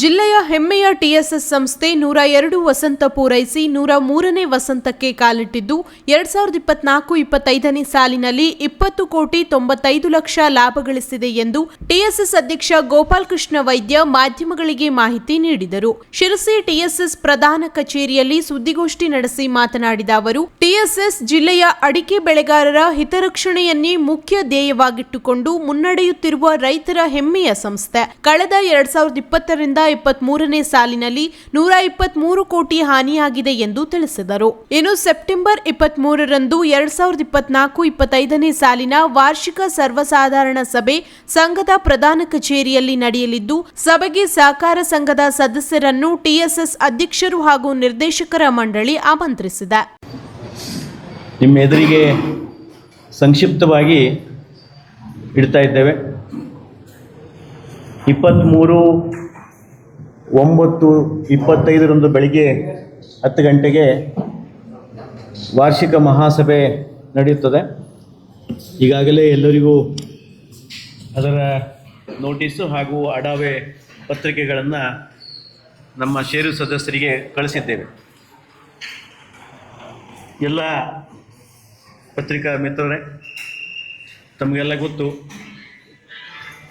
ಜಿಲ್ಲೆಯ ಹೆಮ್ಮೆಯ ಟಿಎಸ್ಎಸ್ ಸಂಸ್ಥೆ ನೂರ ಎರಡು ವಸಂತ ಪೂರೈಸಿ ನೂರ ಮೂರನೇ ವಸಂತಕ್ಕೆ ಕಾಲಿಟ್ಟಿದ್ದು, ಎರಡ್ ಸಾವಿರದ ಇಪ್ಪತ್ನಾಲ್ಕು ಇಪ್ಪತ್ತೈದನೇ ಸಾಲಿನಲ್ಲಿ ಇಪ್ಪತ್ತು ಕೋಟಿ ತೊಂಬತ್ತೈದು ಲಕ್ಷ ಲಾಭ ಗಳಿಸಿದೆ ಎಂದು ಟಿಎಸ್ಎಸ್ ಅಧ್ಯಕ್ಷ ಗೋಪಾಲ್ ಕೃಷ್ಣ ವೈದ್ಯ ಮಾಧ್ಯಮಗಳಿಗೆ ಮಾಹಿತಿ ನೀಡಿದರು. ಶಿರಸಿ ಟಿಎಸ್ಎಸ್ ಪ್ರಧಾನ ಕಚೇರಿಯಲ್ಲಿ ಸುದ್ದಿಗೋಷ್ಠಿ ನಡೆಸಿ ಮಾತನಾಡಿದ ಅವರು ಟಿಎಸ್ಎಸ್ ಜಿಲ್ಲೆಯ ಅಡಿಕೆ ಬೆಳೆಗಾರರ ಹಿತರಕ್ಷಣೆಯನ್ನೇ ಮುಖ್ಯ ಧ್ಯೇಯವಾಗಿಟ್ಟುಕೊಂಡು ಮುನ್ನಡೆಯುತ್ತಿರುವ ರೈತರ ಹೆಮ್ಮೆಯ ಸಂಸ್ಥೆ. ಕಳೆದ ಎರಡ್ ಸಾವಿರದ ಇಪ್ಪತ್ತರಿಂದ ಇಪ್ಪತ್ಮೂರನೇ ಸಾಲಿನಲ್ಲಿ ನೂರ ಇಪ್ಪತ್ಮೂರು ಕೋಟಿ ಹಾನಿಯಾಗಿದೆ ಎಂದು ತಿಳಿಸಿದರು. ಇನ್ನು ಸೆಪ್ಟೆಂಬರ್ ಇಪ್ಪತ್ಮೂರರಂದು ಎರಡ್ ಸಾವಿರದ ಇಪ್ಪತ್ನಾಲ್ಕು ಇಪ್ಪತ್ತೈದನೇ ಸಾಲಿನ ವಾರ್ಷಿಕ ಸರ್ವಸಾಧಾರಣ ಸಭೆ ಸಂಘದ ಪ್ರಧಾನ ಕಚೇರಿಯಲ್ಲಿ ನಡೆಯಲಿದ್ದು, ಸಭೆಗೆ ಸಹಕಾರ ಸಂಘದ ಸದಸ್ಯರನ್ನು ಟಿಎಸ್ಎಸ್ ಅಧ್ಯಕ್ಷರು ಹಾಗೂ ನಿರ್ದೇಶಕರ ಮಂಡಳಿ ಆಮಂತ್ರಿಸಿದೆ. ನಿಮ್ಮ ಎದುರಿಗೆ ಸಂಕ್ಷಿಪ್ತವಾಗಿ ಇಡ್ತಾ ಇದ್ದೇವೆ. ಇಪ್ಪತ್ತ್ಮೂರು ಒಂಬತ್ತು ಇಪ್ಪತ್ತೈದರಂದು ಬೆಳಿಗ್ಗೆ ಹತ್ತು ಗಂಟೆಗೆ ವಾರ್ಷಿಕ ಮಹಾಸಭೆ ನಡೆಯುತ್ತದೆ. ಈಗಾಗಲೇ ಎಲ್ಲರಿಗೂ ಅದರ ನೋಟಿಸು ಹಾಗೂ ಅಡಾವೆ ಪತ್ರಿಕೆಗಳನ್ನು ನಮ್ಮ ಷೇರು ಸದಸ್ಯರಿಗೆ ಕಳಿಸಿದ್ದೇವೆ. ಎಲ್ಲ ಪತ್ರಿಕಾ ಮಿತ್ರರೇ, ತಮಗೆಲ್ಲ ಗೊತ್ತು,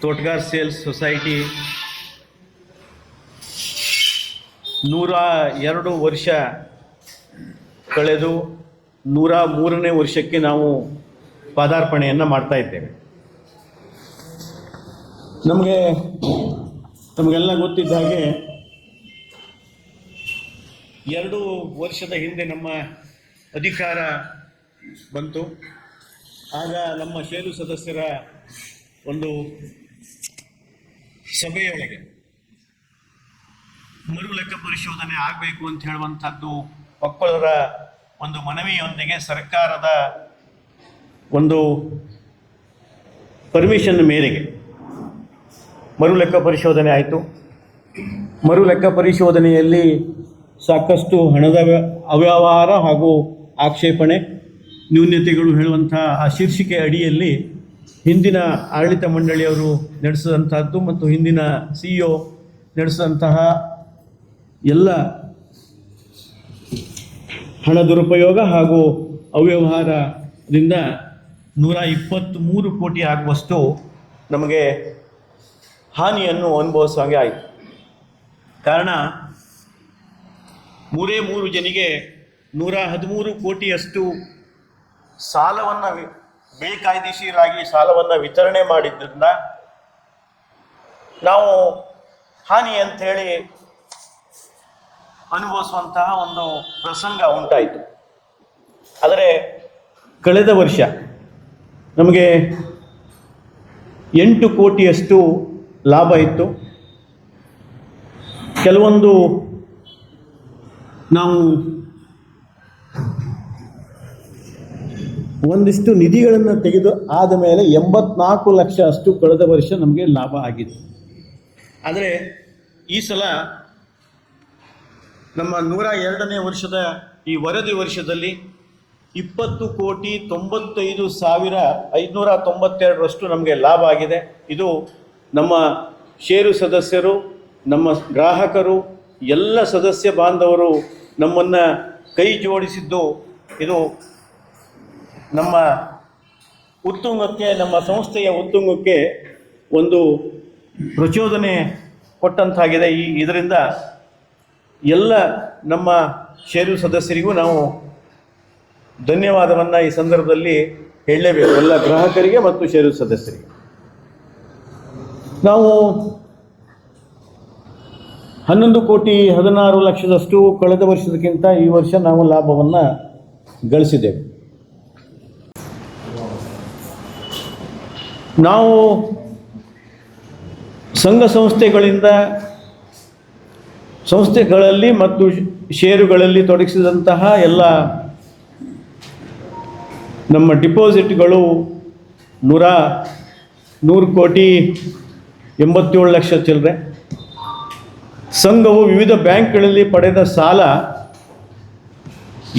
ತೋಟಗಾರ್ ಸೇಲ್ಸ್ ಸೊಸೈಟಿ ನೂರ ಎರಡು ವರ್ಷ ಕಳೆದು ನೂರ ಮೂರನೇ ವರ್ಷಕ್ಕೆ ನಾವು ಪಾದಾರ್ಪಣೆಯನ್ನು ಮಾಡ್ತಾ ಇದ್ದೇವೆ. ನಮಗೆ, ತಮಗೆಲ್ಲ ಗೊತ್ತಿದ್ದ ಹಾಗೆ ಎರಡು ವರ್ಷದ ಹಿಂದೆ ನಮ್ಮ ಅಧಿಕಾರ ಬಂತು. ಆಗ ನಮ್ಮ ಷೇರು ಸದಸ್ಯರ ಒಂದು ಸಭೆಯೊಳಗೆ ಮರು ಲೆಕ್ಕ ಪರಿಶೋಧನೆ ಆಗಬೇಕು ಅಂತ ಹೇಳುವಂಥದ್ದು ಒಕ್ಕಲರ ಒಂದು ಮನವಿಯೊಂದಿಗೆ ಸರ್ಕಾರದ ಒಂದು ಪರ್ಮಿಷನ್ ಮೇರೆಗೆ ಮರು ಲೆಕ್ಕ ಪರಿಶೋಧನೆ ಆಯಿತು. ಮರು ಲೆಕ್ಕ ಪರಿಶೋಧನೆಯಲ್ಲಿ ಸಾಕಷ್ಟು ಹಣದ ವ್ಯ- ಅವ್ಯವಹಾರ ಹಾಗೂ ಆಕ್ಷೇಪಣೆ ನ್ಯೂನ್ಯತೆಗಳು ಹೇಳುವಂಥ ಆ ಶೀರ್ಷಿಕೆ ಅಡಿಯಲ್ಲಿ ಹಿಂದಿನ ಆಡಳಿತ ಮಂಡಳಿಯವರು ನಡೆಸಿದಂಥದ್ದು ಮತ್ತು ಹಿಂದಿನ ಸಿ ಇ ನಡೆಸಿದಂತಹ ಎಲ್ಲ ಹಣ ದುರುಪಯೋಗ ಹಾಗೂ ಅವ್ಯವಹಾರದಿಂದ ನೂರ ಇಪ್ಪತ್ತ್ಮೂರು ಕೋಟಿ ಆಗುವಷ್ಟು ನಮಗೆ ಹಾನಿಯನ್ನು ಅನುಭವಿಸುವಾಗೆ ಆಯಿತು. ಕಾರಣ, ಮೂರೇ ಮೂರು ಜನಿಗೆ ನೂರ ಹದಿಮೂರು ಕೋಟಿಯಷ್ಟು ಸಾಲವನ್ನು ಬೇಕಾಯ್ದೆಶೀರಾಗಿ ಸಾಲವನ್ನು ವಿತರಣೆ ಮಾಡಿದ್ದರಿಂದ ನಾವು ಹಾನಿ ಅಂಥೇಳಿ ಅನುಭವಿಸುವಂತಹ ಒಂದು ಪ್ರಸಂಗ ಉಂಟಾಯಿತು. ಆದರೆ ಕಳೆದ ವರ್ಷ ನಮಗೆ ಎಂಟು ಕೋಟಿಯಷ್ಟು ಲಾಭ ಇತ್ತು. ಕೆಲವೊಂದು ನಾವು ಒಂದಿಷ್ಟು ನಿಧಿಗಳನ್ನು ತೆಗೆದು ಆದ ಮೇಲೆ ಎಂಬತ್ನಾಲ್ಕು ಲಕ್ಷ ಅಷ್ಟು ಕಳೆದ ವರ್ಷ ನಮಗೆ ಲಾಭ ಆಗಿದೆ ಆದರೆ ಈ ಸಲ ನಮ್ಮ ನೂರ ಎರಡನೇ ವರ್ಷದ ಈ ವರದಿ ವರ್ಷದಲ್ಲಿ ಇಪ್ಪತ್ತು ಕೋಟಿ ತೊಂಬತ್ತೈದು ಸಾವಿರ ಐದುನೂರ ತೊಂಬತ್ತೆರಡರಷ್ಟು ನಮಗೆ ಲಾಭ ಆಗಿದೆ. ಇದು ನಮ್ಮ ಷೇರು ಸದಸ್ಯರು, ನಮ್ಮ ಗ್ರಾಹಕರು, ಎಲ್ಲ ಸದಸ್ಯ ಬಾಂಧವರು ನಮ್ಮನ್ನು ಕೈ ಜೋಡಿಸಿದ್ದು. ಇದು ನಮ್ಮ ಉತ್ತುಂಗಕ್ಕೆ, ನಮ್ಮ ಸಂಸ್ಥೆಯ ಉತ್ತುಂಗಕ್ಕೆ ಒಂದು ಪ್ರಚೋದನೆ ಕೊಟ್ಟಂತಾಗಿದೆ ಈ ಇದರಿಂದ. ಎಲ್ಲ ನಮ್ಮ ಷೇರು ಸದಸ್ಯರಿಗೂ ನಾವು ಧನ್ಯವಾದವನ್ನು ಈ ಸಂದರ್ಭದಲ್ಲಿ ಹೇಳಲೇಬೇಕು. ಎಲ್ಲ ಗ್ರಾಹಕರಿಗೆ ಮತ್ತು ಷೇರು ಸದಸ್ಯರಿಗೆ. ನಾವು ಹನ್ನೊಂದು ಕೋಟಿ ಹದಿನಾರು ಲಕ್ಷದಷ್ಟು ಕಳೆದ ವರ್ಷದಕ್ಕಿಂತ ಈ ವರ್ಷ ನಾವು ಲಾಭವನ್ನು ಗಳಿಸಿದ್ದೇವೆ. ನಾವು ಸಂಘ ಸಂಸ್ಥೆಗಳಿಂದ ಸಂಸ್ಥೆಗಳಲ್ಲಿ ಮತ್ತು ಷೇರುಗಳಲ್ಲಿ ತೊಡಗಿಸಿದಂತಹ ಎಲ್ಲ ನಮ್ಮ ಡಿಪಾಸಿಟ್ಗಳು ನೂರ ನೂರು ಕೋಟಿ ಎಂಬತ್ತೇಳು ಲಕ್ಷ ಚಿಲ್ಲರೆ ಸಂಘವು ವಿವಿಧ ಬ್ಯಾಂಕ್ಗಳಲ್ಲಿ ಪಡೆದ ಸಾಲ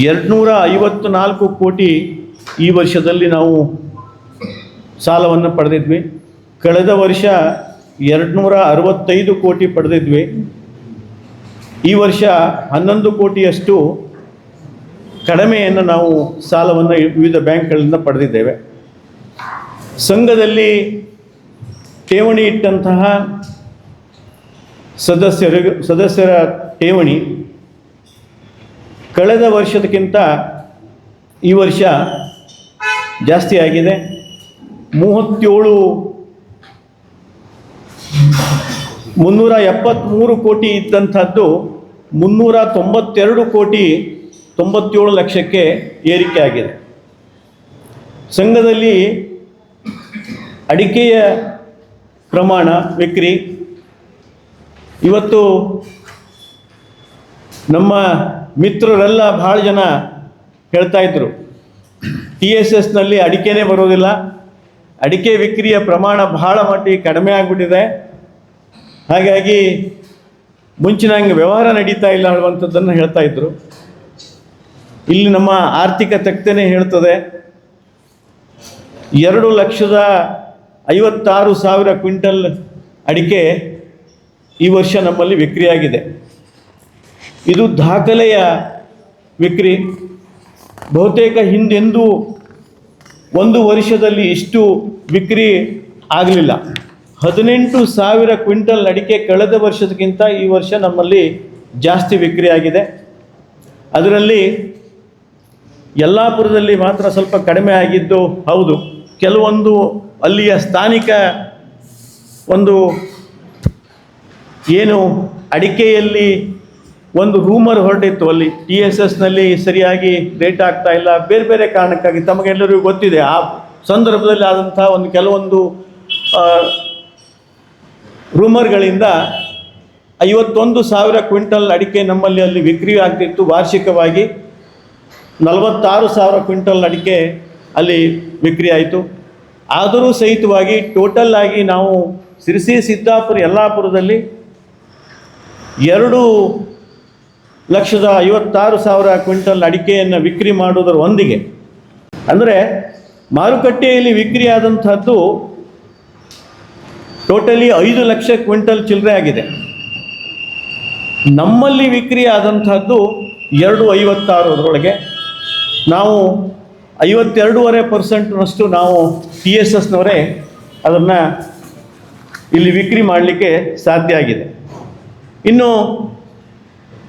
ಎರಡುನೂರ ಐವತ್ತು ನಾಲ್ಕು ಕೋಟಿ ಈ ವರ್ಷದಲ್ಲಿ ನಾವು ಸಾಲವನ್ನು ಪಡೆದಿದ್ವಿ. ಕಳೆದ ವರ್ಷ ಎರಡುನೂರ ಅರವತ್ತೈದು ಕೋಟಿ ಪಡೆದಿದ್ವಿ. ಈ ವರ್ಷ ಹನ್ನೊಂದು ಕೋಟಿಯಷ್ಟು ಕಡಿಮೆಯನ್ನು ನಾವು ಸಾಲವನ್ನು ವಿವಿಧ ಬ್ಯಾಂಕ್ಗಳಿಂದ ಪಡೆದಿದ್ದೇವೆ. ಸಂಘದಲ್ಲಿ ಠೇವಣಿ ಇಟ್ಟಂತಹ ಸದಸ್ಯರು, ಸದಸ್ಯರ ಠೇವಣಿ ಕಳೆದ ವರ್ಷದಕ್ಕಿಂತ ಈ ವರ್ಷ ಜಾಸ್ತಿ ಆಗಿದೆ. ಮೂವತ್ತೇಳು ಮುನ್ನೂರ ಎಪ್ಪತ್ತ್ಮೂರು ಕೋಟಿ ಇದ್ದಂಥದ್ದು ಮುನ್ನೂರ ತೊಂಬತ್ತೆರಡು ಕೋಟಿ ತೊಂಬತ್ತೇಳು ಲಕ್ಷಕ್ಕೆ ಏರಿಕೆ ಆಗಿದೆ. ಸಂಘದಲ್ಲಿ ಅಡಿಕೆಯ ಪ್ರಮಾಣ ವಿಕ್ರಿ. ಇವತ್ತು ನಮ್ಮ ಮಿತ್ರರೆಲ್ಲ ಭಾಳ ಜನ ಹೇಳ್ತಾ ಇದ್ರು. ಟಿ ಎಸ್ ಎಸ್ನಲ್ಲಿ ಅಡಿಕೆನೇ ಬರೋದಿಲ್ಲ. ಅಡಿಕೆ ವಿಕ್ರಿಯ ಪ್ರಮಾಣ ಬಹಳ ಮಟ್ಟಿಗೆ ಕಡಿಮೆ ಆಗಿಬಿಟ್ಟಿದೆ. ಹಾಗಾಗಿ ಮುಂಚಿನ ಹಂಗೆ ವ್ಯವಹಾರ ನಡೀತಾ ಇಲ್ಲ ಅನ್ನುವಂಥದ್ದನ್ನು ಹೇಳ್ತಾ ಇದ್ರು. ಇಲ್ಲಿ ನಮ್ಮ ಆರ್ಥಿಕ ತಕ್ತನೇ ಹೇಳ್ತದೆ, ಎರಡು ಲಕ್ಷದ ಐವತ್ತಾರು ಸಾವಿರ ಕ್ವಿಂಟಲ್ ಅಡಿಕೆ ಈ ವರ್ಷ ನಮ್ಮಲ್ಲಿ ವಿಕ್ರಿಯಾಗಿದೆ. ಇದು ದಾಖಲೆಯ ವಿಕ್ರಿ. ಬಹುತೇಕ ಹಿಂದೆಂದೂ ಒಂದು ವರ್ಷದಲ್ಲಿ ಇಷ್ಟು ವಿಕ್ರಿ ಆಗಲಿಲ್ಲ. ಹದಿನೆಂಟು ಸಾವಿರ ಕ್ವಿಂಟಲ್ ಅಡಿಕೆ ಕಳೆದ ವರ್ಷದಕ್ಕಿಂತ ಈ ವರ್ಷ ನಮ್ಮಲ್ಲಿ ಜಾಸ್ತಿ ವಿಕ್ರಿ ಆಗಿದೆ. ಅದರಲ್ಲಿ ಯಲ್ಲಾಪುರದಲ್ಲಿ ಮಾತ್ರ ಸ್ವಲ್ಪ ಕಡಿಮೆ ಆಗಿದ್ದು ಹೌದು, ಕೆಲವೊಂದು ಅಲ್ಲಿಯ ಸ್ಥಾನಿಕ ಒಂದು ಏನು ಅಡಿಕೆಯಲ್ಲಿ ಒಂದು ರೂಮರ್ ಹೊರಟಿತ್ತು ಅಲ್ಲಿ, ಟಿ ಎಸ್ ಎಸ್ನಲ್ಲಿ ಸರಿಯಾಗಿ ರೇಟ್ ಆಗ್ತಾ ಇಲ್ಲ, ಬೇರೆ ಬೇರೆ ಕಾರಣಕ್ಕಾಗಿ ತಮಗೆಲ್ಲರಿಗೂ ಗೊತ್ತಿದೆ. ಆ ಸಂದರ್ಭದಲ್ಲಿ ಆದಂತಹ ಒಂದು ಕೆಲವೊಂದು ರೂಮರ್ಗಳಿಂದ ಐವತ್ತೊಂದು ಸಾವಿರ ಕ್ವಿಂಟಲ್ ಅಡಿಕೆ ನಮ್ಮಲ್ಲಿ ಅಲ್ಲಿ ವಿಕ್ರಿ ಆಗ್ತಿತ್ತು. ವಾರ್ಷಿಕವಾಗಿ ನಲವತ್ತಾರು ಸಾವಿರ ಕ್ವಿಂಟಲ್ ಅಡಿಕೆ ಅಲ್ಲಿ ವಿಕ್ರಿ ಆಯಿತು. ಆದರೂ ಸಹಿತವಾಗಿ ಟೋಟಲ್ ಆಗಿ ನಾವು ಸಿರಿಸಿ, ಸಿದ್ದಾಪುರ, ಯಲ್ಲಾಪುರದಲ್ಲಿ ಎರಡು ಲಕ್ಷದ ಐವತ್ತಾರು ಸಾವಿರ ಕ್ವಿಂಟಲ್ ಅಡಿಕೆಯನ್ನು ವಿಕ್ರಿ ಮಾಡುವುದರ ಒಂದಿಗೆ. ಅಂದರೆ ಮಾರುಕಟ್ಟೆಯಲ್ಲಿ ವಿಕ್ರಿ ಆದಂಥದ್ದು ಟೋಟಲಿ ಐದು ಲಕ್ಷ ಕ್ವಿಂಟಲ್ ಚಿಲ್ಲರೆ ಆಗಿದೆ. ನಮ್ಮಲ್ಲಿ ವಿಕ್ರಿ ಆದಂಥದ್ದು ಎರಡು ಐವತ್ತಾರು ಅದರೊಳಗೆ. ನಾವು ಐವತ್ತೆರಡೂವರೆ ಪರ್ಸೆಂಟ್ನಷ್ಟು ನಾವು ಪಿ ಎಸ್ ಎಸ್ನವರೇ ಅದನ್ನು ಇಲ್ಲಿ ವಿಕ್ರಿ ಮಾಡಲಿಕ್ಕೆ ಸಾಧ್ಯ ಆಗಿದೆ. ಇನ್ನು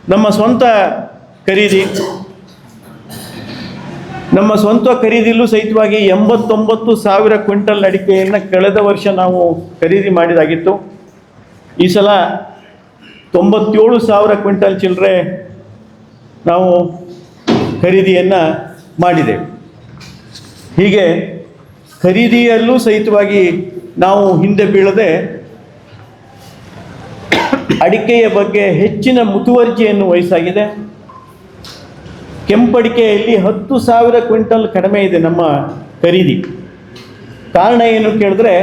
ನಮ್ಮ ಸ್ವಂತ ಖರೀದಿ ನಮ್ಮ ಸ್ವಂತ ಖರೀದಿಲೂ ಸಹಿತವಾಗಿ ಎಂಬತ್ತೊಂಬತ್ತು ಸಾವಿರ ಕ್ವಿಂಟಲ್ ಅಡಿಕೆಯನ್ನು ಕಳೆದ ವರ್ಷ ನಾವು ಖರೀದಿ ಮಾಡಿದಾಗಿತ್ತು. ಈ ಸಲ ತೊಂಬತ್ತೇಳು ಸಾವಿರ ಕ್ವಿಂಟಲ್ ಚಿಲ್ಲರೆ ನಾವು ಖರೀದಿಯನ್ನು ಮಾಡಿದೆವು ಹೀಗೆ ಖರೀದಿಯಲ್ಲೂ ಸಹಿತವಾಗಿ ನಾವು ಹಿಂದೆ ಬೀಳದೆ ಅಡಿಕೆಯ ಬಗ್ಗೆ ಹೆಚ್ಚಿನ ಮುತುವರ್ಜಿಯನ್ನು ವಹಿಸಾಗಿದೆ. ಕೆಂಪಡಿಕೆಯಲ್ಲಿ ಹತ್ತು ಸಾವಿರ ಕ್ವಿಂಟಲ್ ಕಡಿಮೆ ಇದೆ ನಮ್ಮ ಖರೀದಿ. ಕಾರಣ ಏನು ಕೇಳಿದ್ರೆ,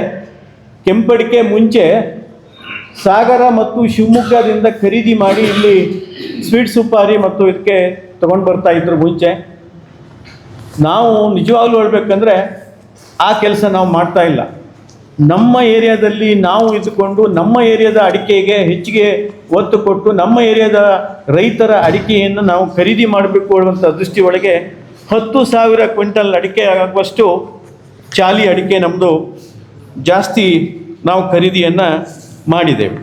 ಕೆಂಪಡಿಕೆ ಮುಂಚೆ ಸಾಗರ ಮತ್ತು ಶಿವಮೊಗ್ಗದಿಂದ ಖರೀದಿ ಮಾಡಿ ಇಲ್ಲಿ ಸ್ವೀಟ್ ಸುಪಾರಿ ಮತ್ತು ಇದಕ್ಕೆ ತಗೊಂಡು ಬರ್ತಾ ಇದ್ರು ಮುಂಚೆ. ನಾವು ನಿಜವಾಗ್ಲೂ ಹೇಳ್ಬೇಕಂದ್ರೆ, ಆ ಕೆಲಸ ನಾವು ಮಾಡ್ತಾ ಇಲ್ಲ. ನಮ್ಮ ಏರಿಯಾದಲ್ಲಿ ನಾವು ಇದ್ದುಕೊಂಡು ನಮ್ಮ ಏರಿಯಾದ ಅಡಿಕೆಗೆ ಹೆಚ್ಚಿಗೆ ಒತ್ತು ಕೊಟ್ಟು ನಮ್ಮ ಏರಿಯಾದ ರೈತರ ಅಡಿಕೆಯನ್ನು ನಾವು ಖರೀದಿ ಮಾಡಬೇಕು ಅನ್ನುವಂಥ ದೃಷ್ಟಿ ಒಳಗೆ ಹತ್ತು ಸಾವಿರ ಕ್ವಿಂಟಲ್ ಅಡಿಕೆ ಆಗುವಷ್ಟು ಚಾಲಿ ಅಡಿಕೆ ನಮ್ಮದು ಜಾಸ್ತಿ ನಾವು ಖರೀದಿಯನ್ನು ಮಾಡಿದ್ದೇವೆ.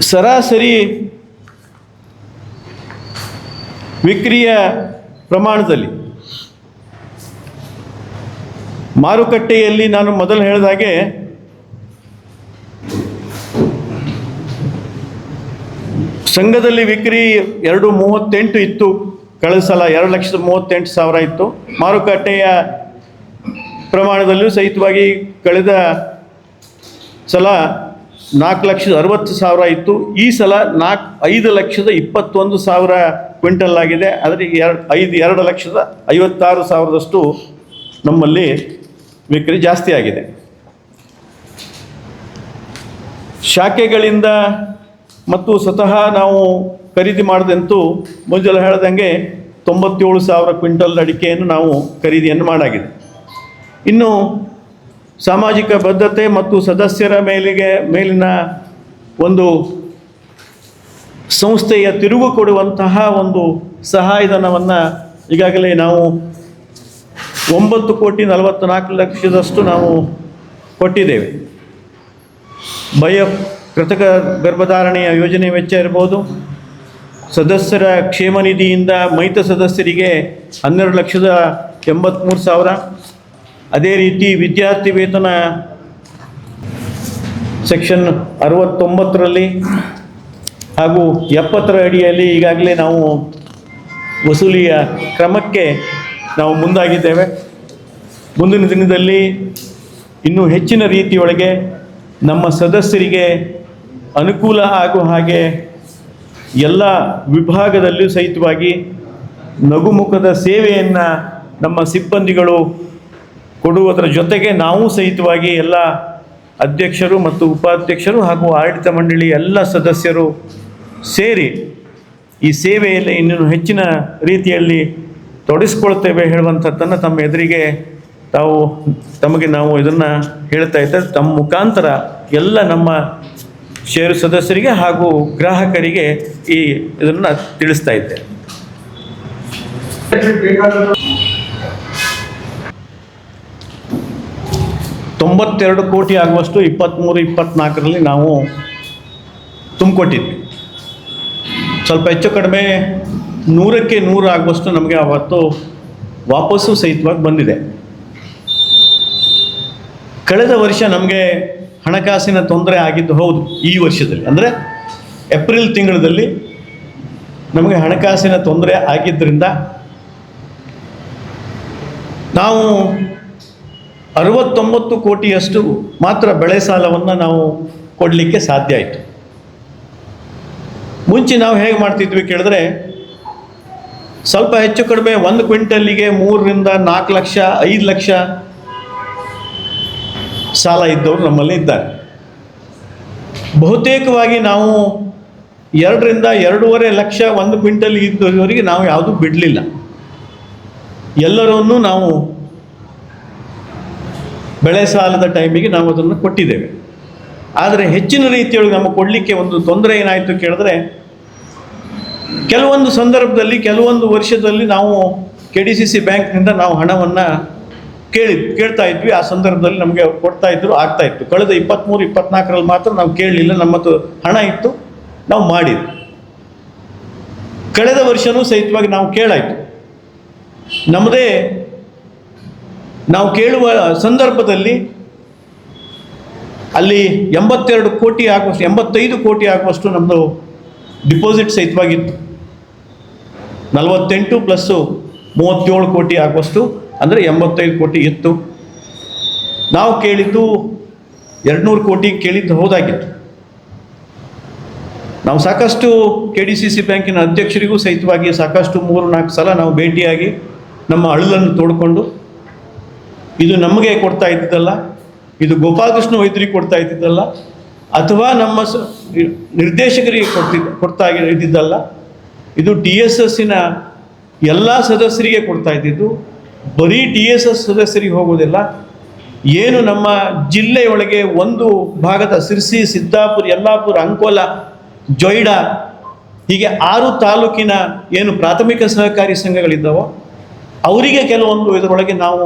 ಸರಾಸರಿ ವಿಕ್ರಿಯ ಪ್ರಮಾಣದಲ್ಲಿ ಮಾರುಕಟ್ಟೆಯಲ್ಲಿ ನಾನು ಮೊದಲು ಹೇಳಿದ ಹಾಗೆ ಸಂಘದಲ್ಲಿ ವಿಕ್ರಿ ಎರಡು ಮೂವತ್ತೆಂಟು ಇತ್ತು. ಕಳೆದ ಸಲ ಎರಡು ಲಕ್ಷದ ಮೂವತ್ತೆಂಟು ಸಾವಿರ ಇತ್ತು. ಮಾರುಕಟ್ಟೆಯ ಪ್ರಮಾಣದಲ್ಲೂ ಸಹಿತವಾಗಿ ಕಳೆದ ಸಲ ನಾಲ್ಕು ಲಕ್ಷದ ಅರವತ್ತು ಸಾವಿರ ಇತ್ತು. ಈ ಸಲ ನಾಲ್ಕು, ಐದು ಲಕ್ಷದ ಇಪ್ಪತ್ತೊಂದು ಸಾವಿರ ಕ್ವಿಂಟಲ್ ಆಗಿದೆ. ಆದರೆ ಎರಡು, ಐದು, ಎರಡು ಲಕ್ಷದ ಐವತ್ತಾರು ಸಾವಿರದಷ್ಟು ನಮ್ಮಲ್ಲಿ ವಿಕ್ರಿ ಜಾಸ್ತಿ ಆಗಿದೆ. ಶಾಖೆಗಳಿಂದ ಮತ್ತು ಸ್ವತಃ ನಾವು ಖರೀದಿ ಮಾಡಿದಂತೂ ಮುಂಜಾನೆ ಹೇಳ್ದಂಗೆ ತೊಂಬತ್ತೇಳು ಸಾವಿರ ಕ್ವಿಂಟಲ್ ಅಡಿಕೆಯನ್ನು ನಾವು ಖರೀದಿಯನ್ನು ಮಾಡಾಗಿದೆ. ಇನ್ನು ಸಾಮಾಜಿಕ ಬದ್ಧತೆ ಮತ್ತು ಸದಸ್ಯರ ಮೇಲಿಗೆ ಮೇಲಿನ ಒಂದು ಸಂಸ್ಥೆಯ ತಿರುವು ಕೊಡುವಂತಹ ಒಂದು ಸಹಾಯಧನವನ್ನು ಈಗಾಗಲೇ ನಾವು ಒಂಬತ್ತು ಕೋಟಿ ನಲವತ್ತ್ನಾಲ್ಕು ಲಕ್ಷದಷ್ಟು ನಾವು ಕೊಟ್ಟಿದ್ದೇವೆ. ಭಯ ಕೃತಕ ಗರ್ಭಧಾರಣೆಯ ಯೋಜನೆ ವೆಚ್ಚ ಇರ್ಬೋದು. ಸದಸ್ಯರ ಕ್ಷೇಮ ನಿಧಿಯಿಂದ ಮೈತ ಸದಸ್ಯರಿಗೆ ಹನ್ನೆರಡು ಲಕ್ಷದ ಎಂಬತ್ತ್ಮೂರು ಸಾವಿರ. ಅದೇ ರೀತಿ ವಿದ್ಯಾರ್ಥಿ ವೇತನ ಸೆಕ್ಷನ್ ಅರವತ್ತೊಂಬತ್ತರಲ್ಲಿ ಹಾಗೂ ಎಪ್ಪತ್ತರ ಅಡಿಯಲ್ಲಿ ಈಗಾಗಲೇ ನಾವು ವಸೂಲಿಯ ಕ್ರಮಕ್ಕೆ ನಾವು ಮುಂದಾಗಿದ್ದೇವೆ. ಮುಂದಿನ ದಿನದಲ್ಲಿ ಇನ್ನೂ ಹೆಚ್ಚಿನ ರೀತಿಯೊಳಗೆ ನಮ್ಮ ಸದಸ್ಯರಿಗೆ ಅನುಕೂಲ ಆಗುವ ಹಾಗೆ ಎಲ್ಲ ವಿಭಾಗದಲ್ಲಿಯೂ ಸಹಿತವಾಗಿ ನಗುಮುಖದ ಸೇವೆಯನ್ನು ನಮ್ಮ ಸಿಬ್ಬಂದಿಗಳು ಕೊಡುವುದರ ಜೊತೆಗೆ ನಾವು ಸಹಿತವಾಗಿ ಎಲ್ಲ ಅಧ್ಯಕ್ಷರು ಮತ್ತು ಉಪಾಧ್ಯಕ್ಷರು ಹಾಗೂ ಆಡಳಿತ ಮಂಡಳಿ ಎಲ್ಲ ಸದಸ್ಯರು ಸೇರಿ ಈ ಸೇವೆಯಲ್ಲಿ ಇನ್ನೂ ಹೆಚ್ಚಿನ ರೀತಿಯಲ್ಲಿ ತೊಡಗಿಸ್ಕೊಳ್ತೇವೆ ಹೇಳುವಂಥದ್ದನ್ನು ತಮ್ಮ ಎದುರಿಗೆ ತಾವು ತಮಗೆ ನಾವು ಇದನ್ನು ಹೇಳ್ತಾ ಇದ್ದೇವೆ ತಮ್ಮ ಮುಖಾಂತರ ಎಲ್ಲ ನಮ್ಮ ಷೇರು ಸದಸ್ಯರಿಗೆ ಹಾಗೂ ಗ್ರಾಹಕರಿಗೆ ಈ ಇದನ್ನು ತಿಳಿಸ್ತಾ ಇದ್ದೆ ತೊಂಬತ್ತೆರಡು ಕೋಟಿ ಆಗುವಷ್ಟು ಇಪ್ಪತ್ತ್ಮೂರು, ಇಪ್ಪತ್ತ್ನಾಲ್ಕರಲ್ಲಿ ನಾವು ತುಂಬಿಕೊಟ್ಟಿದ್ವಿ. ಸ್ವಲ್ಪ ಹೆಚ್ಚು ಕಡಿಮೆ ನೂರಕ್ಕೆ ನೂರು ಆಗುವಷ್ಟು ನಮಗೆ ಅವತ್ತು ವಾಪಸ್ಸು ಸಹಿತವಾಗಿ ಬಂದಿದೆ. ಕಳೆದ ವರ್ಷ ನಮಗೆ ಹಣಕಾಸಿನ ತೊಂದರೆ ಆಗಿದ್ದು ಹೌದು, ಈ ವರ್ಷದಲ್ಲಿ. ಅಂದರೆ ಏಪ್ರಿಲ್ ತಿಂಗಳಲ್ಲಿ ನಮಗೆ ಹಣಕಾಸಿನ ತೊಂದರೆ ಆಗಿದ್ದರಿಂದ ನಾವು ಅರವತ್ತೊಂಬತ್ತು ಕೋಟಿಯಷ್ಟು ಮಾತ್ರ ಬೆಳೆ ಸಾಲವನ್ನು ನಾವು ಕೊಡಲಿಕ್ಕೆ ಸಾಧ್ಯ ಆಯಿತು. ಮುಂಚೆ ನಾವು ಹೇಗೆ ಮಾಡ್ತಿದ್ವಿ ಕೇಳಿದ್ರೆ ಸ್ವಲ್ಪ ಹೆಚ್ಚು ಕಡಿಮೆ ಒಂದು ಕ್ವಿಂಟಲ್ಲಿಗೆ ಮೂರರಿಂದ ನಾಲ್ಕು ಲಕ್ಷ, ಐದು ಲಕ್ಷ ಸಾಲ ಇದ್ದವರು ನಮ್ಮಲ್ಲಿ ಇದ್ದಾರೆ. ಬಹುತೇಕವಾಗಿ ನಾವು ಎರಡರಿಂದ ಎರಡೂವರೆ ಲಕ್ಷ ಒಂದು ಕ್ವಿಂಟಲ್ ಇದ್ದವರಿಗೆ ನಾವು ಯಾವುದೂ ಬಿಡಲಿಲ್ಲ. ಎಲ್ಲರನ್ನೂ ನಾವು ಬೆಳೆ ಸಾಲದ ಟೈಮಿಗೆ ನಾವು ಅದನ್ನು ಕೊಟ್ಟಿದ್ದೇವೆ. ಆದರೆ ಹೆಚ್ಚಿನ ರೀತಿಯೊಳಗೆ ನಮಗೆ ಕೊಡಲಿಕ್ಕೆ ಒಂದು ತೊಂದರೆ ಏನಾಯಿತು ಕೇಳಿದ್ರೆ ಕೆಲವೊಂದು ಸಂದರ್ಭದಲ್ಲಿ, ಕೆಲವೊಂದು ವರ್ಷದಲ್ಲಿ ನಾವು ಕೆ ಡಿ ಸಿ ಸಿ ಬ್ಯಾಂಕ್ನಿಂದ ನಾವು ಹಣವನ್ನು ಕೇಳಿ, ಕೇಳ್ತಾ ಇದ್ವಿ. ಆ ಸಂದರ್ಭದಲ್ಲಿ ನಮಗೆ ಕೊಡ್ತಾ ಇದ್ರು, ಆಗ್ತಾ ಇತ್ತು. ಕಳೆದ ಇಪ್ಪತ್ತ್ಮೂರು ಇಪ್ಪತ್ನಾಲ್ಕರಲ್ಲಿ ಮಾತ್ರ ನಾವು ಕೇಳಲಿಲ್ಲ. ನಮ್ಮದು ಹಣ ಇತ್ತು. ನಾವು ಮಾಡಿದ್ವಿ. ಕಳೆದ ವರ್ಷವೂ ಸಹಿತವಾಗಿ ನಾವು ಕೇಳಾಯಿತು. ನಮ್ಮದೇ ನಾವು ಕೇಳುವ ಸಂದರ್ಭದಲ್ಲಿ ಅಲ್ಲಿ ಎಂಬತ್ತೆರಡು ಕೋಟಿ ಆಗುವಷ್ಟು, ಎಂಬತ್ತೈದು ಕೋಟಿ ಆಗುವಷ್ಟು ನಮ್ಮದು ಡಿಪಾಸಿಟ್ ಸಹಿತವಾಗಿತ್ತು. ನಲವತ್ತೆಂಟು ಪ್ಲಸ್ಸು ಮೂವತ್ತೇಳು ಕೋಟಿ ಆಗುವಷ್ಟು, ಅಂದರೆ ಎಂಬತ್ತೈದು ಕೋಟಿ ಇತ್ತು. ನಾವು ಕೇಳಿದ್ದು ಎರಡುನೂರು ಕೋಟಿ ಕೇಳಿದ್ದು ಹೋದಾಗಿತ್ತು. ನಾವು ಸಾಕಷ್ಟು ಕೆ ಡಿ ಸಿ ಸಿ ಬ್ಯಾಂಕಿನ ಅಧ್ಯಕ್ಷರಿಗೂ ಸಹಿತವಾಗಿ ಸಾಕಷ್ಟು ಮೂರು, ನಾಲ್ಕು ಸಲ ನಾವು ಭೇಟಿಯಾಗಿ ನಮ್ಮ ಅಳಲನ್ನು ತೋಡ್ಕೊಂಡು, ಇದು ನಮಗೆ ಕೊಡ್ತಾ ಇದ್ದಿದ್ದಲ್ಲ, ಇದು ಗೋಪಾಲಕೃಷ್ಣ ವೈದ್ಯರಿಗೆ ಕೊಡ್ತಾ ಇದ್ದಿದ್ದಲ್ಲ ಅಥವಾ ನಮ್ಮ ನಿರ್ದೇಶಕರಿಗೆ ಕೊಡ್ತಿದ್ದ ಕೊಡ್ತಾ ಇದ್ದಿದ್ದಲ್ಲ, ಇದು ಟಿ ಎಸ್ ಎಸ್ಸಿನ ಎಲ್ಲ ಸದಸ್ಯರಿಗೆ ಕೊಡ್ತಾ ಇದ್ದಿದ್ದು, ಬರೀ ಟಿ ಎಸ್ ಎಸ್ ಸದಸ್ಯರಿಗೆ ಹೋಗೋದಿಲ್ಲ, ಏನು ನಮ್ಮ ಜಿಲ್ಲೆಯೊಳಗೆ ಒಂದು ಭಾಗದ ಸಿರ್ಸಿ, ಸಿದ್ದಾಪುರ, ಯಲ್ಲಾಪುರ, ಅಂಕೋಲ, ಜೊಯ್ಡಾ, ಹೀಗೆ ಆರು ತಾಲೂಕಿನ ಏನು ಪ್ರಾಥಮಿಕ ಸಹಕಾರಿ ಸಂಘಗಳಿದ್ದಾವೋ, ಅವರಿಗೆ ಕೆಲವೊಂದು ಇದರೊಳಗೆ ನಾವು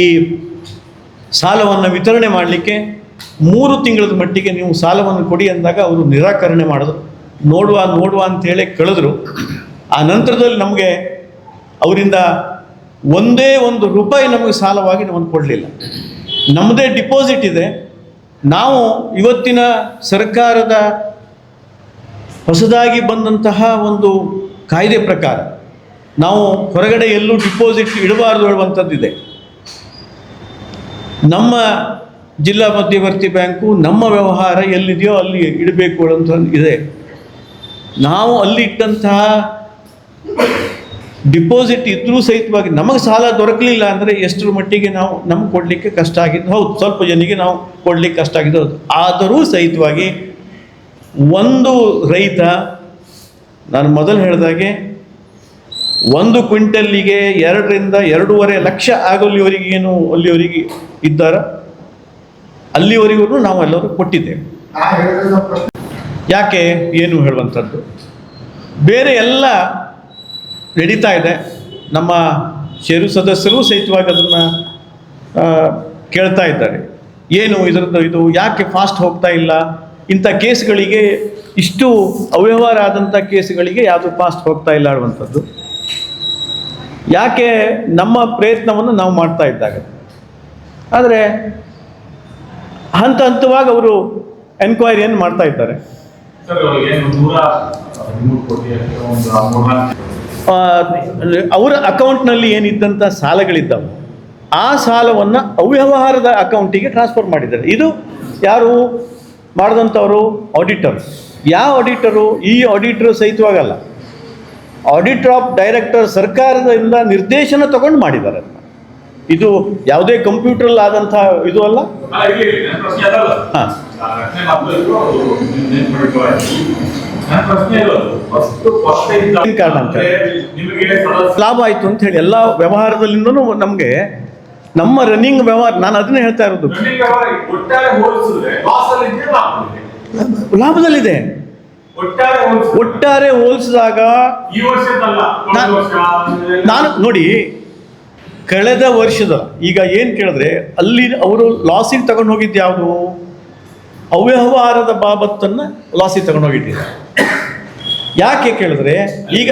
ಈ ಸಾಲವನ್ನು ವಿತರಣೆ ಮಾಡಲಿಕ್ಕೆ ಮೂರು ತಿಂಗಳದ ಮಟ್ಟಿಗೆ ನೀವು ಸಾಲವನ್ನು ಕೊಡಿ ಅಂದಾಗ ಅವರು ನಿರಾಕರಣೆ ಮಾಡಿದ್ರು. ನೋಡುವ ನೋಡುವ ಅಂತೇಳಿ ಕಳೆದ್ರು. ಆ ನಂತರದಲ್ಲಿ ನಮಗೆ ಅವರಿಂದ ಒಂದೇ ಒಂದು ರೂಪಾಯಿ ನಮಗೆ ಸಾಲವಾಗಿ ನಮಗೆ ಕೊಡಲಿಲ್ಲ. ನಮ್ಮದೇ ಡಿಪಾಸಿಟ್ ಇದೆ. ನಾವು ಇವತ್ತಿನ ಸರ್ಕಾರದ ಹೊಸದಾಗಿ ಬಂದಂತಹ ಒಂದು ಕಾಯ್ದೆ ಪ್ರಕಾರ ನಾವು ಹೊರಗಡೆ ಎಲ್ಲೂ ಡಿಪಾಸಿಟ್ ಇಡಬಾರ್ದು ಹೇಳುವಂಥದ್ದಿದೆ. ನಮ್ಮ ಜಿಲ್ಲಾ ಮಧ್ಯವರ್ತಿ ಬ್ಯಾಂಕು ನಮ್ಮ ವ್ಯವಹಾರ ಎಲ್ಲಿದೆಯೋ ಅಲ್ಲಿ ಇಡಬೇಕು ಅಂತ ಇದೆ. ನಾವು ಅಲ್ಲಿ ಇಟ್ಟಂತಹ ಡಿಪಾಸಿಟ್ ಇದ್ರೂ ಸಹಿತವಾಗಿ ನಮಗೆ ಸಾಲ ದೊರಕಲಿಲ್ಲ ಅಂದರೆ ಎಷ್ಟರ ಮಟ್ಟಿಗೆ ನಾವು ನಮ್ಗೆ ಕೊಡಲಿಕ್ಕೆ ಕಷ್ಟ ಆಗಿದ್ದು ಹೌದು, ಸ್ವಲ್ಪ ಜನಿಗೆ ನಾವು ಕೊಡಲಿಕ್ಕೆ ಕಷ್ಟ ಆಗಿದ್ದು ಹೌದು. ಆದರೂ ಸಹಿತವಾಗಿ ಒಂದು ರೈತ, ನಾನು ಮೊದಲು ಹೇಳಿದಾಗೆ ಒಂದು ಕ್ವಿಂಟಲ್ಲಿಗೆ ಎರಡರಿಂದ ಎರಡೂವರೆ ಲಕ್ಷ ಆಗೋಲ್ಲಿವರೆಗೆ ಏನು ಅಲ್ಲಿವರೆಗೆ ಇದ್ದಾರ? ಅಲ್ಲಿವರೆಗೂ ನಾವು ಎಲ್ಲರೂ ಕೊಟ್ಟಿದ್ದೇವೆ. ಯಾಕೆ ಏನು ಹೇಳುವಂಥದ್ದು? ಬೇರೆ ಎಲ್ಲ ನಡೀತಾ ಇದೆ. ನಮ್ಮ ಷೇರು ಸದಸ್ಯರು ಸಹಿತವಾಗಿ ಅದನ್ನು ಕೇಳ್ತಾ ಇದ್ದಾರೆ. ಏನು ಇದರದ್ದು ಇದು ಯಾಕೆ ಫಾಸ್ಟ್ ಹೋಗ್ತಾ ಇಲ್ಲ? ಇಂಥ ಕೇಸ್ಗಳಿಗೆ ಇಷ್ಟು ಅವ್ಯವಹಾರ ಆದಂಥ ಕೇಸ್ಗಳಿಗೆ ಯಾವುದು ಫಾಸ್ಟ್ ಹೋಗ್ತಾ ಇಲ್ಲ ಅನ್ನುವಂಥದ್ದು. ಯಾಕೆ ನಮ್ಮ ಪ್ರಯತ್ನವನ್ನು ನಾವು ಮಾಡ್ತಾ ಇದ್ದಾಗ? ಆದರೆ ಹಂತ ಹಂತವಾಗಿ ಅವರು ಎನ್ಕ್ವೈರಿಯನ್ನು ಮಾಡ್ತಾ ಇದ್ದಾರೆ. ಅವರ ಅಕೌಂಟ್ನಲ್ಲಿ ಏನಿದ್ದಂಥ ಸಾಲಗಳಿದ್ದಾವೆ ಆ ಸಾಲವನ್ನು ಅವ್ಯವಹಾರದ ಅಕೌಂಟಿಗೆ ಟ್ರಾನ್ಸ್ಫರ್ ಮಾಡಿದ್ದಾರೆ. ಇದು ಯಾರು ಮಾಡಿದಂಥವರು? ಆಡಿಟರ್ ಯಾವ ಆಡಿಟರು ಈ ಆಡಿಟರು ಸಹಿತವಾಗಲ್ಲ. ಆಡಿಟರ್ ಆಫ್ ಡೈರೆಕ್ಟರ್ ಸರ್ಕಾರದಿಂದ ನಿರ್ದೇಶನ ತಗೊಂಡು ಮಾಡಿದ್ದಾರೆ. ಇದು ಯಾವುದೇ ಕಂಪ್ಯೂಟರ್ ಆದಂತಹ ಇದು. ಅಲ್ಲ ಲಾಭ ಆಯ್ತು ಅಂತ ಹೇಳಿ. ಎಲ್ಲ ವ್ಯವಹಾರದಲ್ಲಿಂದನೂ ನಮಗೆ ನಮ್ಮ ರನ್ನಿಂಗ್ ವ್ಯವಹಾರ ನಾನು ಅದನ್ನೇ ಹೇಳ್ತಾ ಇರೋದು. ಲಾಭದಲ್ಲಿದೆ. ಒಟ್ಟಾರೆ ಹೋಲಿಸಿದಾಗ ನಾನು ನೋಡಿ ಕಳೆದ ವರ್ಷದ ಈಗ ಏನು ಕೇಳಿದ್ರೆ ಅಲ್ಲಿ ಅವರು ಲಾಸಿಗೆ ತಗೊಂಡು ಹೋಗಿದ್ದು ಯಾವುದು ಅವ್ಯವಹಾರದ ಬಾಬತ್ತನ್ನು ಲಾಸಿಗೆ ತಗೊಂಡು ಹೋಗಿಟ್ಟಿದ್ದಾರೆ. ಯಾಕೆ ಕೇಳಿದ್ರೆ ಈಗ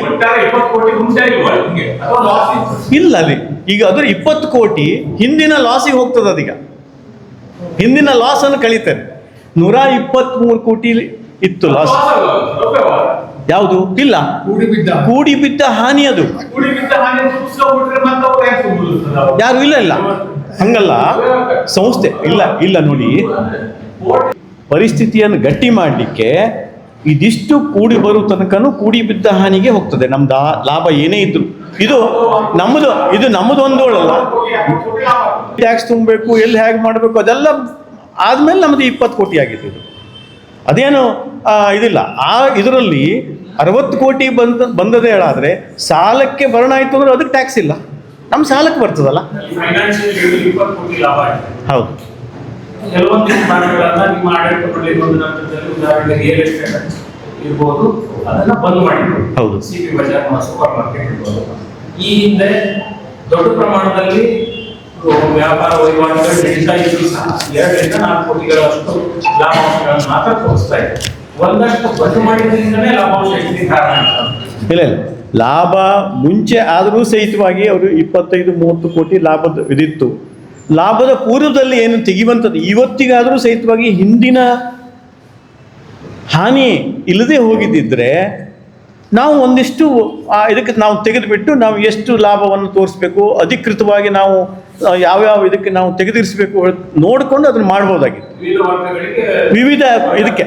ಇಲ್ಲ ಅಲ್ಲಿ. ಈಗ ಅದು ಇಪ್ಪತ್ತು ಕೋಟಿ ಹಿಂದಿನ ಲಾಸಿಗೆ ಹೋಗ್ತದೆ ಅದೀಗ. ಹಿಂದಿನ ಲಾಸನ್ನು ಕಳೀತಾರೆ ನೂರ ಇಪ್ಪತ್ತ್ಮೂರು ಕೋಟಿ ಇತ್ತು ಲಾಸ್ ಯಾವುದು? ಇಲ್ಲ. ಕೂಡಿ ಬಿದ್ದ ಹಾನಿ ಅದು. ಯಾರು? ಇಲ್ಲ ಇಲ್ಲ. ಹಂಗಲ್ಲ. ಸಂಸ್ಥೆ. ಇಲ್ಲ ಇಲ್ಲ ನೋಡಿ. ಪರಿಸ್ಥಿತಿಯನ್ನು ಗಟ್ಟಿ ಮಾಡಲಿಕ್ಕೆ ಇದಿಷ್ಟು ಕೂಡಿ ಬರುವ ತನಕನೂ ಕೂಡಿ ಬಿದ್ದ ಹಾನಿಗೆ ಹೋಗ್ತದೆ. ನಮ್ದು ಲಾಭ ಏನೇ ಇದ್ರು. ಇದು ನಮ್ಮದು ಇದು ನಮ್ಮದು ಒಂದು ಅಲ್ಲ ಕೋಟಿ ಎಪ್ಪತ್ತು ಕೋಟಿ ಲಾಭ ಆಗ್ತದೆ. ಟ್ಯಾಕ್ಸ್ ತುಂಬಬೇಕು ಎಲ್ಲಿ ಹೇಗೆ ಮಾಡಬೇಕು ಅದೆಲ್ಲ ಆದಮೇಲೆ ನಮ್ದು ಇಪ್ಪತ್ತು ಕೋಟಿ ಆಗಿತ್ತು ಇದು. ಅದೇನು ಇದಿಲ್ಲ. ಆ ಇದರಲ್ಲಿ ಅರವತ್ತು ಕೋಟಿ ಬಂದ ಬಂದದೇ ಹೇಳಾದರೆ ಸಾಲಕ್ಕೆ ಬರಣ ಆಯಿತು ಅಂದ್ರೆ ಅದಕ್ಕೆ ಟ್ಯಾಕ್ಸ್ ಇಲ್ಲ. ನಮ್ಮ ಸಾಲಕ್ಕೆ ಬರ್ತದಲ್ಲ? ಹೌದು. ಕೆಲವೊಂದು ಭಾಗಗಳನ್ನ ನಿಮ್ಮ ಆಡಳಿತ ಮಂಡಳಿ ಬಂದ ನಂತರದಲ್ಲಿ ಉದಾಹರಣೆಗೆ ರಿಯಲ್ ಎಸ್ಟೇಟ್ ಇರ್ಬೋದು. ಅದನ್ನ ಬಂದ್ ಮಾಡಿದ್ರು ಹೌದು. C P bazaar supermarket ಇರ್ಬೋದು. ಈ ಹಿಂದೆ ದೊಡ್ಡ ಪ್ರಮಾಣದಲ್ಲಿ ವ್ಯಾಪಾರ ವಹಿವಾಟುಗಳು ನಡೀತಾ ಇದ್ರು ಸಹ ಎರಡರಿಂದ ನಾಲ್ಕು ಕೋಟಿಗಳಷ್ಟು ಲಾಭಾಂಶಗಳನ್ನು ಮಾತ್ರ ತೋರಿಸ್ತಾ ಇದೆ. ಒಂದಷ್ಟು ಬಂದ್ ಮಾಡಿದ್ರಿಂದನೇ ಲಾಭಾಂಶ ಹೆಚ್ಚಿಗೆ ಕಾರಣ ಇಲ್ಲ ಇಲ್ಲ. ಲಾಭ ಮುಂಚೆ ಆದರೂ ಸಹಿತವಾಗಿ ಅವರು ಇಪ್ಪತ್ತೈದು, ಮೂವತ್ತು ಕೋಟಿ ಲಾಭದ ಇದಿತ್ತು. ಲಾಭದ ಪೂರ್ವದಲ್ಲಿ ಏನು ತೆಗೆಯುವಂಥದ್ದು? ಇವತ್ತಿಗಾದರೂ ಸಹಿತವಾಗಿ ಹಿಂದಿನ ಹಾನಿ ಇಲ್ಲದೆ ಹೋಗಿದ್ದಿದ್ರೆ ನಾವು ಒಂದಿಷ್ಟು ಇದಕ್ಕೆ ನಾವು ತೆಗೆದುಬಿಟ್ಟು ನಾವು ಎಷ್ಟು ಲಾಭವನ್ನು ತೋರಿಸ್ಬೇಕು? ಅಧಿಕೃತವಾಗಿ ನಾವು ಯಾವ್ಯಾವ ಇದಕ್ಕೆ ನಾವು ತೆಗೆದಿರಿಸಬೇಕು ನೋಡಿಕೊಂಡು ಅದನ್ನು ಮಾಡ್ಬೋದಾಗಿತ್ತು ವಿವಿಧ ಇದಕ್ಕೆ.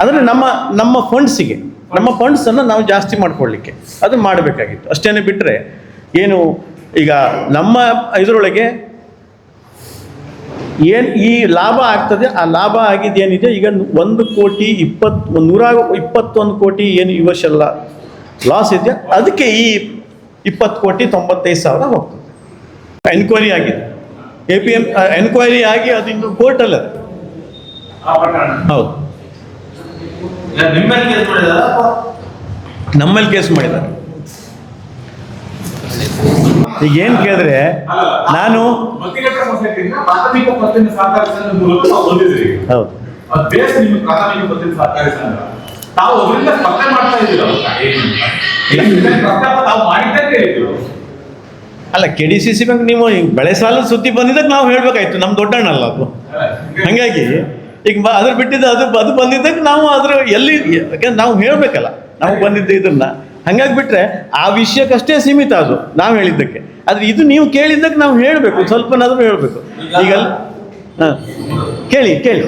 ಅಂದರೆ ನಮ್ಮ ನಮ್ಮ ಫಂಡ್ಸಿಗೆ ನಮ್ಮ ಫಂಡ್ಸನ್ನು ನಾವು ಜಾಸ್ತಿ ಮಾಡ್ಕೊಳ್ಳಿಕ್ಕೆ ಅದು ಮಾಡಬೇಕಾಗಿತ್ತು. ಅಷ್ಟೇ ಬಿಟ್ಟರೆ ಏನು ಈಗ ನಮ್ಮ ಇದರೊಳಗೆ ಏನು ಈ ಲಾಭ ಆಗ್ತದೆ, ಆ ಲಾಭ ಆಗಿದ್ದೇನಿದೆ ಈಗ ಒಂದು ಕೋಟಿ ಇಪ್ಪತ್ತು ನೂರ ಇಪ್ಪತ್ತೊಂದು ಕೋಟಿ ಏನು ಈ ವರ್ಷ ಲಾಸ್ ಇದೆಯಾ? ಅದಕ್ಕೆ ಈ ಇಪ್ಪತ್ತು ಕೋಟಿ ತೊಂಬತ್ತೈದು ಸಾವಿರ ಹೋಗ್ತದೆ. ಎನ್ಕ್ವೈರಿ ಆಗಿದೆ ಎ ಪಿ ಎಂ ಎನ್ಕ್ವೈರಿ ಆಗಿ ಅದು ಇನ್ನು ಕೋರ್ಟಲ್ಲ ಹೌದು. ನಿಮ್ಮಲ್ಲಿ ಕೇಸ್ ಮಾಡಿದ್ದಾರೆ ಈಗ ಏನು ಕೇಳಿದ್ರೆ ನಾನು ಹೌದು. ತಾವು ಮಾಡ್ತಾ ಇದ್ದೀರ ಪ್ರಸ್ತಾಪ ತಾವು ಮಾಡಿದ್ದಕ್ಕೆ ಹೇಳಿದ್ರು ಅಲ್ಲ K D C C bank ನೀವು ಬೆಳೆ ಸಾಲದ ಸುದ್ದಿ ಬಂದಿದ್ದಕ್ಕೆ ನಾವು ಹೇಳಬೇಕಾಯ್ತು. ನಮ್ಮ ದೊಡ್ಡಣ್ಣ ಅಲ್ಲ ಅದು. ಹಾಗಾಗಿ ಈಗ ಬ ಅದ್ರ ಬಿಟ್ಟಿದ್ದು ಅದು ಅದು ಬಂದಿದ್ದಕ್ಕೆ ನಾವು ಅದ್ರ ಎಲ್ಲಿ ಯಾಕಂದ್ರೆ ನಾವು ಹೇಳಬೇಕಲ್ಲ. ನಾವು ಬಂದಿದ್ದು ಇದನ್ನ. ಹಂಗಾಗಿ ಬಿಟ್ಟರೆ ಆ ವಿಷಯಕ್ಕಷ್ಟೇ ಸೀಮಿತ ಅದು ನಾವು ಹೇಳಿದ್ದಕ್ಕೆ. ಆದರೆ ಇದು ನೀವು ಕೇಳಿದ್ದಕ್ಕೆ ನಾವು ಹೇಳಬೇಕು. ಸ್ವಲ್ಪನಾದರೂ ಹೇಳಬೇಕು. ಈಗ ಹಾಂ. ಕೇಳಿ ಕೇಳಿ.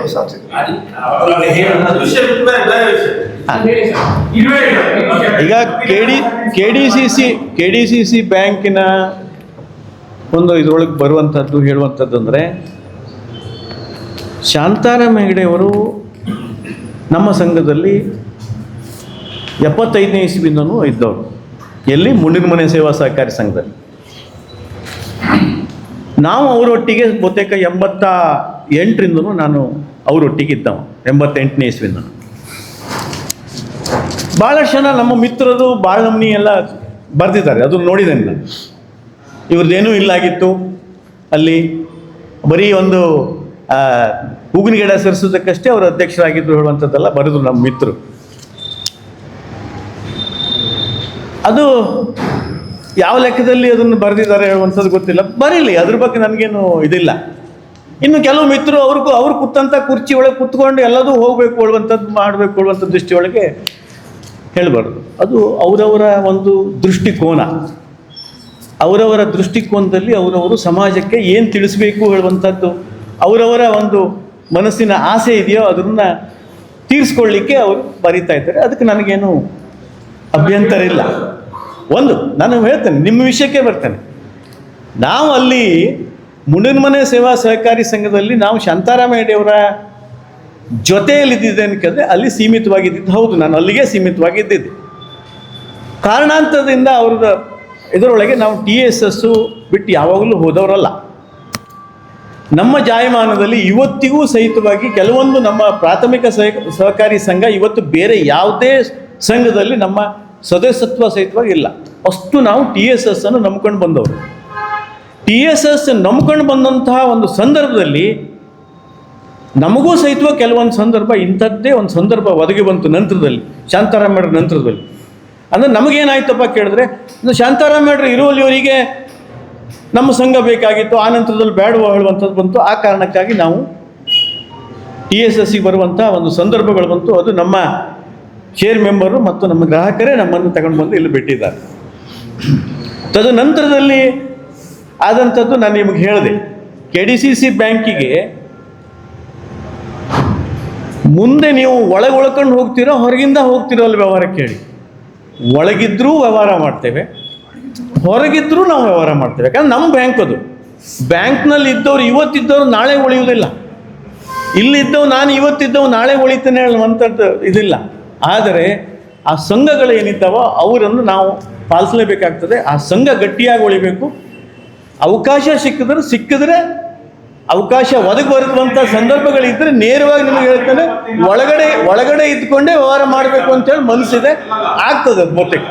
ಈಗ K D K D C C K D C C ಬ್ಯಾಂಕಿನ ಒಂದು ಇದರೊಳಗೆ ಬರುವಂಥದ್ದು ಹೇಳುವಂಥದ್ದು ಅಂದರೆ ಶಾಂತಾರಾಮ್ ಹೆಗಡೆಯವರು ನಮ್ಮ ಸಂಘದಲ್ಲಿ ಎಪ್ಪತ್ತೈದನೇ ಇಸ್ವಿಂದನೂ ಇದ್ದವರು. ಎಲ್ಲಿ? ಮುಂಡಿನ ಮನೆ ಸೇವಾ ಸಹಕಾರಿ ಸಂಘದಲ್ಲಿ. ನಾವು ಅವರೊಟ್ಟಿಗೆ ಬಹುತೇಕ ಎಂಬತ್ತ ಎಂಟರಿಂದನೂ ನಾನು ಅವರೊಟ್ಟಿಗೆ ಇದ್ದವ ಎಂಬತ್ತೆಂಟನೇ ಇಸ್ವಿಂದ ಭಾಳಷ್ಟು ಜನ ನಮ್ಮ ಮಿತ್ರರು ಭಾಳ ನಮ್ನಿ ಎಲ್ಲ ಬರೆದಿದ್ದಾರೆ, ಅದನ್ನು ನೋಡಿದ್ದೇನೆ ನಾನು. ಇವ್ರದ್ದೇನೂ ಇಲ್ಲಾಗಿತ್ತು. ಅಲ್ಲಿ ಬರೀ ಒಂದು ಹೂಗಿನ ಗಿಡ ಸೇರಿಸೋದಕ್ಕಷ್ಟೇ ಅವರು ಅಧ್ಯಕ್ಷರಾಗಿದ್ದರು ಹೇಳುವಂಥದ್ದೆಲ್ಲ ಬರೆದ್ರು ನಮ್ಮ ಮಿತ್ರರು. ಅದು ಯಾವ ಲೆಕ್ಕದಲ್ಲಿ ಅದನ್ನು ಬರೆದಿದ್ದಾರೆ ಹೇಳುವಂಥದ್ದು ಗೊತ್ತಿಲ್ಲ. ಬರೀಲಿ, ಅದ್ರ ಬಗ್ಗೆ ನನಗೇನು ಇದಿಲ್ಲ. ಇನ್ನು ಕೆಲವು ಮಿತ್ರರು ಅವ್ರಿಗೂ, ಅವ್ರು ಕೂತಂಥ ಕುರ್ಚಿ ಒಳಗೆ ಕೂತ್ಕೊಂಡು ಎಲ್ಲದೂ ಹೋಗಬೇಕು ಹೇಳುವಂಥದ್ದು, ಮಾಡಬೇಕು ಹೇಳುವಂಥ ದೃಷ್ಟಿಯೊಳಗೆ ಹೇಳಬಾರ್ದು. ಅದು ಅವರವರ ಒಂದು ದೃಷ್ಟಿಕೋನ. ಅವರವರ ದೃಷ್ಟಿಕೋನದಲ್ಲಿ ಅವರವರು ಸಮಾಜಕ್ಕೆ ಏನು ತಿಳಿಸಬೇಕು ಹೇಳುವಂಥದ್ದು ಅವರವರ ಒಂದು ಮನಸ್ಸಿನ ಆಸೆ ಇದೆಯೋ ಅದನ್ನು ತೀರಿಸ್ಕೊಳ್ಳಿಕ್ಕೆ ಅವರು ಬರೀತಾ ಇದ್ದಾರೆ. ಅದಕ್ಕೆ ನನಗೇನು ಅಭ್ಯಂತರ ಇಲ್ಲ. ಒಂದು, ನಾನು ಹೇಳ್ತೇನೆ, ನಿಮ್ಮ ವಿಷಯಕ್ಕೆ ಬರ್ತೇನೆ. ನಾವು ಅಲ್ಲಿ ಮುಂಡಿನಮನೆ ಸೇವಾ ಸಹಕಾರಿ ಸಂಘದಲ್ಲಿ ನಾವು ಶಾಂತಾರಾಮ ಇದ್ದಿದ್ದೆ ಜೊತೆಯಲ್ಲಿದ್ದಿದ್ದೆ ಅನ್ಕಂದ್ರೆ ಅಲ್ಲಿ ಸೀಮಿತವಾಗಿದ್ದಿದ್ದು. ಹೌದು, ನಾನು ಅಲ್ಲಿಗೆ ಸೀಮಿತವಾಗಿದ್ದಿದ್ದೆ. ಕಾರಣಾಂತರದಿಂದ ಅವ್ರದ ಇದರೊಳಗೆ ನಾವು ಟಿ ಎಸ್ ಎಸ್ಸು ಬಿಟ್ಟು ಯಾವಾಗಲೂ ಹೋದವರಲ್ಲ. ನಮ್ಮ ಜಾಯಮಾನದಲ್ಲಿ ಇವತ್ತಿಗೂ ಸಹಿತವಾಗಿ ಕೆಲವೊಂದು ನಮ್ಮ ಪ್ರಾಥಮಿಕ ಸಹ, ಸಹಕಾರಿ ಸಂಘ ಇವತ್ತು ಬೇರೆ ಯಾವುದೇ ಸಂಘದಲ್ಲಿ ನಮ್ಮ ಸದಸ್ಯತ್ವ ಸಹಿತವಾಗಿ ಇಲ್ಲ. ಅಷ್ಟು ನಾವು ಟಿ ಎಸ್ ಎಸ್ ಅನ್ನು ನಂಬ್ಕೊಂಡು ಬಂದವರು. ಟಿ ಎಸ್ ಎಸ್ ನಂಬ್ಕೊಂಡು ಬಂದಂತಹ ಒಂದು ಸಂದರ್ಭದಲ್ಲಿ ನಮಗೂ ಸಹಿತವಾಗಿ ಕೆಲವೊಂದು ಸಂದರ್ಭ, ಇಂಥದ್ದೇ ಒಂದು ಸಂದರ್ಭ ಒದಗಿ ಬಂತು ನಂತರದಲ್ಲಿ, ಶಾಂತಾರಾಮ್ ಮೇಡ್ರ ನಂತರದಲ್ಲಿ. ಅಂದರೆ ನಮಗೇನಾಯ್ತಪ್ಪ ಕೇಳಿದ್ರೆ, ಇನ್ನು ಶಾಂತಾರಾಮ್ ಇರುವಲ್ಲಿ ಅವರಿಗೆ ನಮ್ಮ ಸಂಘ ಬೇಕಾಗಿತ್ತು ಆ ನಂತರದಲ್ಲಿ ಬೇಡವೋ ಹೇಳುವಂಥದ್ದು ಬಂತು. ಆ ಕಾರಣಕ್ಕಾಗಿ ನಾವು ಟಿ ಎಸ್ ಎಸ್ಸಿಗೆ ಬರುವಂಥ ಒಂದು ಸಂದರ್ಭಗಳು ಬಂತು. ಅದು ನಮ್ಮ ಶೇರ್ ಮೆಂಬರು ಮತ್ತು ನಮ್ಮ ಗ್ರಾಹಕರೇ ನಮ್ಮನ್ನು ತಗೊಂಡು ಬಂದು ಇಲ್ಲಿ ಬಿಟ್ಟಿದ್ದಾರೆ. ತದನಂತರದಲ್ಲಿ ಆದಂಥದ್ದು ನಾನು ನಿಮಗೆ ಹೇಳಿದೆ. ಕೆ ಡಿ ಸಿ ಸಿ ಬ್ಯಾಂಕಿಗೆ ಮುಂದೆ ನೀವು ಒಳಗೆ ಉಳ್ಕೊಂಡು ಹೋಗ್ತೀರೋ ಹೊರಗಿಂದ ಹೋಗ್ತಿರೋ ಅಲ್ಲಿ ವ್ಯವಹಾರ ಹೇಳಿ ಒಳಗಿದ್ರೂ ವ್ಯವಹಾರ ಮಾಡ್ತೇವೆ, ಹೊರಗಿದ್ರೂ ನಾವು ವ್ಯವಹಾರ ಮಾಡ್ತೇವೆ. ಯಾಕಂದ್ರೆ ನಮ್ಮ ಬ್ಯಾಂಕ್ ಅದು. ಬ್ಯಾಂಕ್ನಲ್ಲಿ ಇದ್ದವ್ರು ಇವತ್ತಿದ್ದವ್ರು ನಾಳೆ ಉಳಿಯುವುದಿಲ್ಲ. ಇಲ್ಲಿದ್ದವು ನಾನು ಇವತ್ತಿದ್ದವು ನಾಳೆ ಉಳಿತೇನೆ ಹೇಳುವಂಥದ್ದು ಇದಿಲ್ಲ. ಆದರೆ ಆ ಸಂಘಗಳು ಏನಿದ್ದಾವೋ ಅವರನ್ನು ನಾವು ಪಾಲಿಸಲೇಬೇಕಾಗ್ತದೆ. ಆ ಸಂಘ ಗಟ್ಟಿಯಾಗಿ ಉಳಿಬೇಕು. ಅವಕಾಶ ಸಿಕ್ಕಿದ್ರೆ ಸಿಕ್ಕಿದ್ರೆ ಅವಕಾಶ ಒದಗಿ ಬರುವಂಥ ಸಂದರ್ಭಗಳಿದ್ದರೆ ನೇರವಾಗಿ ನಿಮಗೆ ಹೇಳ್ತಾನೆ, ಒಳಗಡೆ ಒಳಗಡೆ ಇದ್ಕೊಂಡೇ ವ್ಯವಹಾರ ಮಾಡಬೇಕು ಅಂತೇಳಿ ಮನಸ್ಸಿದೆ. ಆಗ್ತದೆ ಮೊಟ್ಟೆಗೆ